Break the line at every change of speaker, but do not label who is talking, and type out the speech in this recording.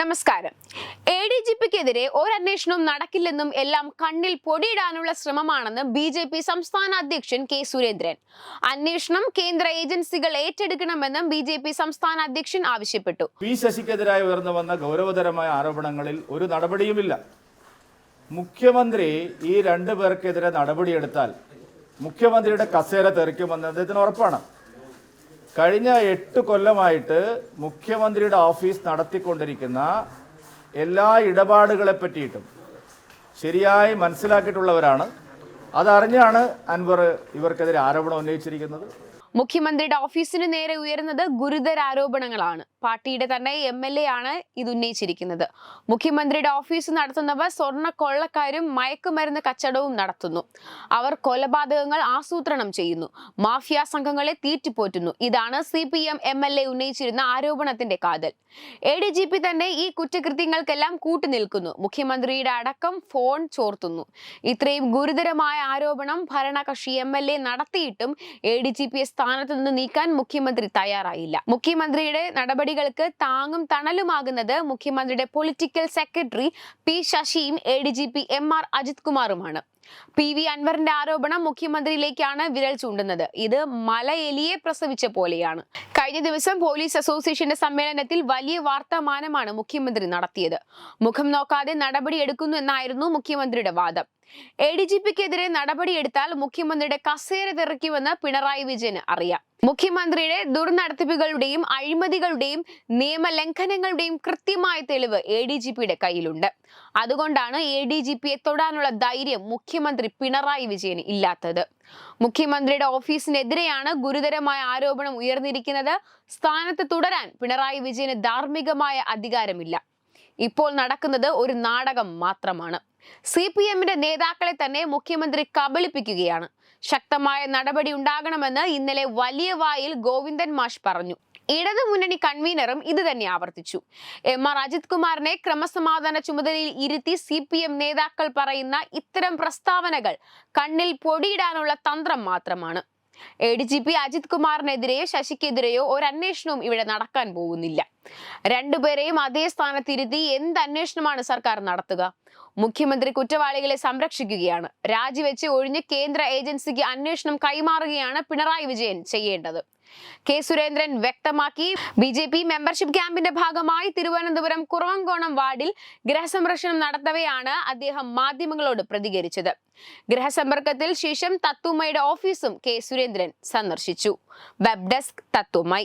നമസ്കാരം. A D G പിക്കെതിരെ ഒരന്വേഷണവും നടക്കില്ലെന്നും എല്ലാം കണ്ണിൽ പൊടിയിടാനുള്ള ശ്രമമാണെന്ന് ബി ജെ പി സംസ്ഥാന അധ്യക്ഷൻ കെ സുരേന്ദ്രൻ. അന്വേഷണം കേന്ദ്ര ഏജൻസികൾ ഏറ്റെടുക്കണമെന്നും ബി ജെ പി സംസ്ഥാന അധ്യക്ഷൻ ആവശ്യപ്പെട്ടു.
പി ശശിക്കെതിരായി ഉയർന്നു വന്ന ഗൗരവതരമായ ആരോപണങ്ങളിൽ ഒരു നടപടിയുമില്ല. മുഖ്യമന്ത്രി ഈ രണ്ടു പേർക്കെതിരെ നടപടിയെടുത്താൽ മുഖ്യമന്ത്രിയുടെ കസേര തെറിക്കുമെന്ന് അദ്ദേഹത്തിന് ഉറപ്പാണ്. കഴിഞ്ഞ എട്ട് കൊല്ലമായിട്ട് മുഖ്യമന്ത്രിയുടെ ഓഫീസ് നടത്തിക്കൊണ്ടിരിക്കുന്ന എല്ലാ ഇടപാടുകളെ പറ്റിയിട്ടും ശരിയായി മനസ്സിലാക്കിയിട്ടുള്ളവരാണ്. അതറിഞ്ഞാണ് അൻവർ ഇവർക്കെതിരെ ആരോപണം ഉന്നയിച്ചിരിക്കുന്നത്.
മുഖ്യമന്ത്രിയുടെ ഓഫീസിന് നേരെ ഉയരുന്നത് ഗുരുതര ആരോപണങ്ങളാണ്. പാർട്ടിയുടെ തന്നെ എം എൽ എ ആണ് ഇത് ഉന്നയിച്ചിരിക്കുന്നത്. മുഖ്യമന്ത്രിയുടെ ഓഫീസ് നടത്തുന്നവർ സ്വർണ കൊള്ളക്കാരും മയക്കുമരുന്ന് കച്ചവടവും നടത്തുന്നു. അവർ കൊലപാതകങ്ങൾ ആസൂത്രണം ചെയ്യുന്നു. മാഫിയ സംഘങ്ങളെ തീറ്റിപ്പോറ്റുന്നു. ഇതാണ് C P M M L A ഉന്നയിച്ചിരുന്ന ആരോപണത്തിന്റെ കാതൽ. എ ഡി ജി പി തന്നെ ഈ കുറ്റകൃത്യങ്ങൾക്കെല്ലാം കൂട്ടുനിൽക്കുന്നു. മുഖ്യമന്ത്രിയുടെ അടക്കം ഫോൺ ചോർത്തുന്നു. ഇത്രയും ഗുരുതരമായ ആരോപണം ഭരണകക്ഷി എം എൽ എ നടത്തിയിട്ടും എ ഡി ജി പിയെ സ്ഥാനത്ത് നിന്ന് നീക്കാൻ മുഖ്യമന്ത്രി തയ്യാറായില്ല. മുഖ്യമന്ത്രിയുടെ നടപടികൾക്ക് താങ്ങും തണലുമാകുന്നത് മുഖ്യമന്ത്രിയുടെ political secretary P ശശിയും A D G P M R Ajith കുമാറുമാണ് P V അൻവറിന്റെ ആരോപണം മുഖ്യമന്ത്രിയിലേക്കാണ് വിരൽ ചൂണ്ടുന്നത്. ഇത് മലയെലിയെ പ്രസവിച്ച പോലെയാണ്. കഴിഞ്ഞ ദിവസം പോലീസ് അസോസിയേഷന്റെ സമ്മേളനത്തിൽ വലിയ വാർത്താമാനമാണ് മുഖ്യമന്ത്രി നടത്തിയത്. മുഖം നോക്കാതെ നടപടി എടുക്കുന്നു എന്നായിരുന്നു മുഖ്യമന്ത്രിയുടെ വാദം. എ ഡി ജി പിക്കെതിരെ നടപടിയെടുത്താൽ മുഖ്യമന്ത്രിയുടെ കസേര തെറിക്കുമെന്ന് പിണറായി വിജയന് അറിയാം. മുഖ്യമന്ത്രിയുടെ ദുർനടത്തിപ്പുകളുടെയും അഴിമതികളുടെയും നിയമലംഘനങ്ങളുടെയും കൃത്യമായ തെളിവ് എ ഡി ജി പിയുടെ കയ്യിലുണ്ട്. അതുകൊണ്ടാണ് എ ഡി ജി പിയെ തൊടാനുള്ള ധൈര്യം മുഖ്യമന്ത്രി പിണറായി വിജയന് ഇല്ലാത്തത്. മുഖ്യമന്ത്രിയുടെ ഓഫീസിനെതിരെയാണ് ഗുരുതരമായ ആരോപണം ഉയർന്നിരിക്കുന്നത്. സ്ഥാനത്ത് തുടരാൻ പിണറായി വിജയന് ധാർമ്മികമായ അധികാരമില്ല. ഇപ്പോൾ നടക്കുന്നത് ഒരു നാടകം മാത്രമാണ്. സി പി എമ്മിന്റെ നേതാക്കളെ തന്നെ മുഖ്യമന്ത്രി കബളിപ്പിക്കുകയാണ്. ശക്തമായ നടപടി ഉണ്ടാകണമെന്ന് ഇന്നലെ വലിയ വായിൽ ഗോവിന്ദൻ മാഷ് പറഞ്ഞു. ഇടതു മുന്നണി കൺവീനറും ഇത് തന്നെ ആവർത്തിച്ചു. എം ആർ അജിത് കുമാറിനെ ക്രമസമാധാന ചുമതലയിൽ ഇരുത്തി സി പി എം നേതാക്കൾ പറയുന്ന ഇത്തരം പ്രസ്താവനകൾ കണ്ണിൽ പൊടിയിടാനുള്ള തന്ത്രം മാത്രമാണ്. A D G P Ajith കുമാറിനെതിരെയോ ശശിക്കെതിരെയോ ഒരു അന്വേഷണവും ഇവിടെ നടക്കാൻ പോകുന്നില്ല. രണ്ടുപേരെയും അതേ സ്ഥാനത്തിരുത്തി എന്ത് അന്വേഷണമാണ് സർക്കാർ നടത്തുക? മുഖ്യമന്ത്രി കുറ്റവാളികളെ സംരക്ഷിക്കുകയാണ്. രാജിവെച്ച് ഒഴിഞ്ഞ് കേന്ദ്ര ഏജൻസിക്ക് അന്വേഷണം കൈമാറുകയാണ് പിണറായി വിജയൻ ചെയ്യേണ്ടത്. കെ സുരേന്ദ്രൻ വ്യക്തമാക്കി ബി ജെ പി മെമ്പർഷിപ്പ് ക്യാമ്പിന്റെ ഭാഗമായി തിരുവനന്തപുരം കുറവങ്കോണം വാർഡിൽ ഗ്രഹസംരക്ഷണം നടത്തവെയാണ് അദ്ദേഹം മാധ്യമങ്ങളോട് പ്രതികരിച്ചത്. ഗൃഹസമ്പർക്കത്തിൽ ശേഷം തത്തുമ്മയുടെ ഓഫീസും കെ സുരേന്ദ്രൻ സന്ദർശിച്ചു. Web desk തത്തുമ്മൈ.